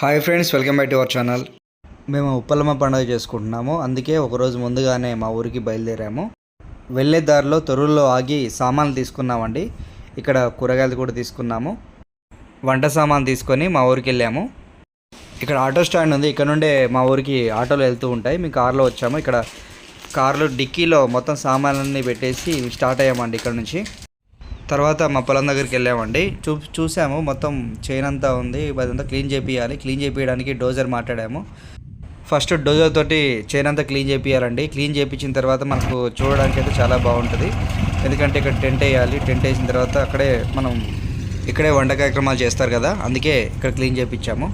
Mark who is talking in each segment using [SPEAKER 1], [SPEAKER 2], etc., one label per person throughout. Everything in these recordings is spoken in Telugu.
[SPEAKER 1] Hi friends welcome back to our channel మేము ఉప్పలమ్మ పండుగ చేసుకుంటున్నాము. అందుకే ఒకరోజు ముందుగానే మా ఊరికి బయలుదేరాము. వెళ్ళే దారిలో తొర్రూరులో ఆగి సామాన్లు తీసుకున్నామండి. ఇక్కడ కూరగాయలు కూడా తీసుకున్నాము. వంట సామాన్ తీసుకొని మా ఊరికి వెళ్ళాము. ఇక్కడ ఆటో స్టాండ్ ఉంది. ఇక్కడ నుండే మా ఊరికి ఆటోలు వెళ్తూ ఉంటాయి. మేము కారులో వచ్చాము. ఇక్కడ కార్లు డిక్కీలో మొత్తం సామాన్లన్నీ పెట్టేసి స్టార్ట్ అయ్యామండి ఇక్కడ నుంచి. తర్వాత మా పొలం దగ్గరికి వెళ్ళామండి. చూ చూసాము. మొత్తం చైన్ అంతా ఉంది. అదంతా క్లీన్ చేపియాలి క్లీన్ చేపించడానికి డోజర్ మాట్లాడాము. ఫస్ట్ డోజర్ తోటి చైన్ అంతా క్లీన్ చేపియాలండి క్లీన్ చేయించిన తర్వాత మనకు చూడడానికి అయితే చాలా బాగుంటుంది. ఎందుకంటే ఇక్కడ టెంట్ వేయాలి. టెంట్ వేసిన తర్వాత అక్కడే మనం ఇక్కడే వంట కార్యక్రమాలు చేస్తారు కదా. అందుకే ఇక్కడ క్లీన్ చేయించాము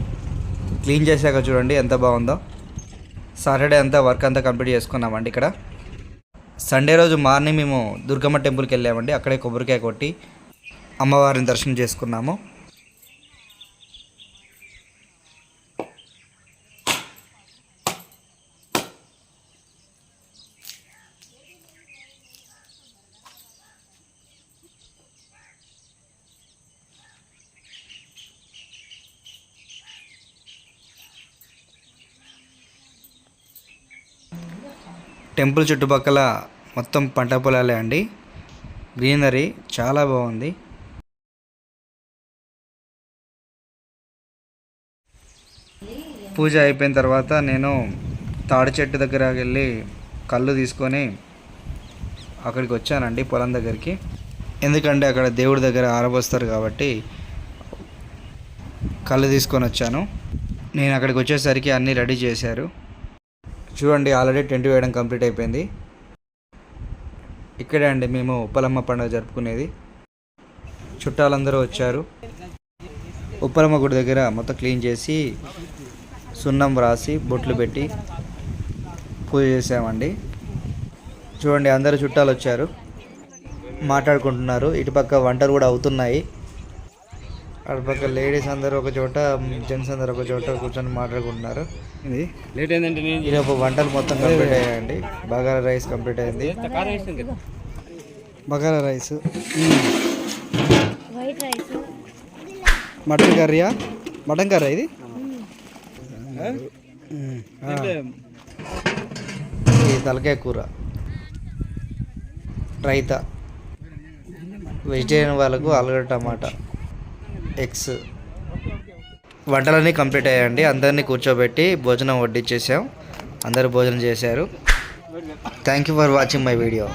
[SPEAKER 1] క్లీన్ చేశాక చూడండి ఎంత బాగుందో. సాటర్డే అంతా వర్క్ అంతా కంప్లీట్ చేసుకున్నామండి ఇక్కడ. సండే రోజు మార్నింగ్ మేము దుర్గమ్మ టెంపుల్కి వెళ్ళామండి. అక్కడే కొబ్బరికాయ కొట్టి అమ్మవారిని దర్శనం చేసుకున్నాము. టెంపుల్ చుట్టుపక్కల మొత్తం పంట పొలాలే అండి. గ్రీనరీ చాలా బాగుంది. పూజ అయిపోయిన తర్వాత నేను తాడి చెట్టు దగ్గర వెళ్ళి కళ్ళు తీసుకొని అక్కడికి వచ్చానండి పొలం దగ్గరికి. ఎందుకంటే అక్కడ దేవుడి దగ్గర ఆరబోస్తారు కాబట్టి కళ్ళు తీసుకొని వచ్చాను. నేను అక్కడికి వచ్చేసరికి అన్నీ రెడీ చేశారు. చూడండి ఆల్రెడీ టెంట్ వేయడం కంప్లీట్ అయిపోయింది. ఇక్కడే అండి మేము ఉప్పలమ్మ పండుగ జరుపుకునేది. చుట్టాలందరూ వచ్చారు. ఉప్పలమ్మ గుడి దగ్గర మొత్తం క్లీన్ చేసి సున్నం రాసి బొట్లు పెట్టి పూజ చేసామండి. చూడండి అందరు చుట్టాలు వచ్చారు. మాట్లాడుకుంటున్నారు. ఇటుపక్క వంటలు కూడా అవుతున్నాయి. అటుపక్క లేడీస్ అందరూ ఒక చోట జెంట్స్ అందరూ ఒక చోట కూర్చొని మాట్లాడుకుంటున్నారు. ఇది?
[SPEAKER 2] లేట్ ఏంటంటే
[SPEAKER 1] ఈరోజు వంటలు మొత్తం కంప్లీట్ అయ్యాయండి. బగారా రైస్ కంప్లీట్ అయింది. Bagara rice.
[SPEAKER 3] White rice
[SPEAKER 1] mutton కర్రీయా mutton curry ఇది. ఇది తలకాయ కూర. రైతా. వెజిటేరియన్ వాళ్ళకు ఆలుగడ్డ టమాటా. ఎగ్స్ వంటలన్నీ కంప్లీట్ అయ్యాయండి. అందరినీ కూర్చోబెట్టి భోజనం వడ్డించేసాం అందరూ భోజనం చేశారు. Thank you for watching my video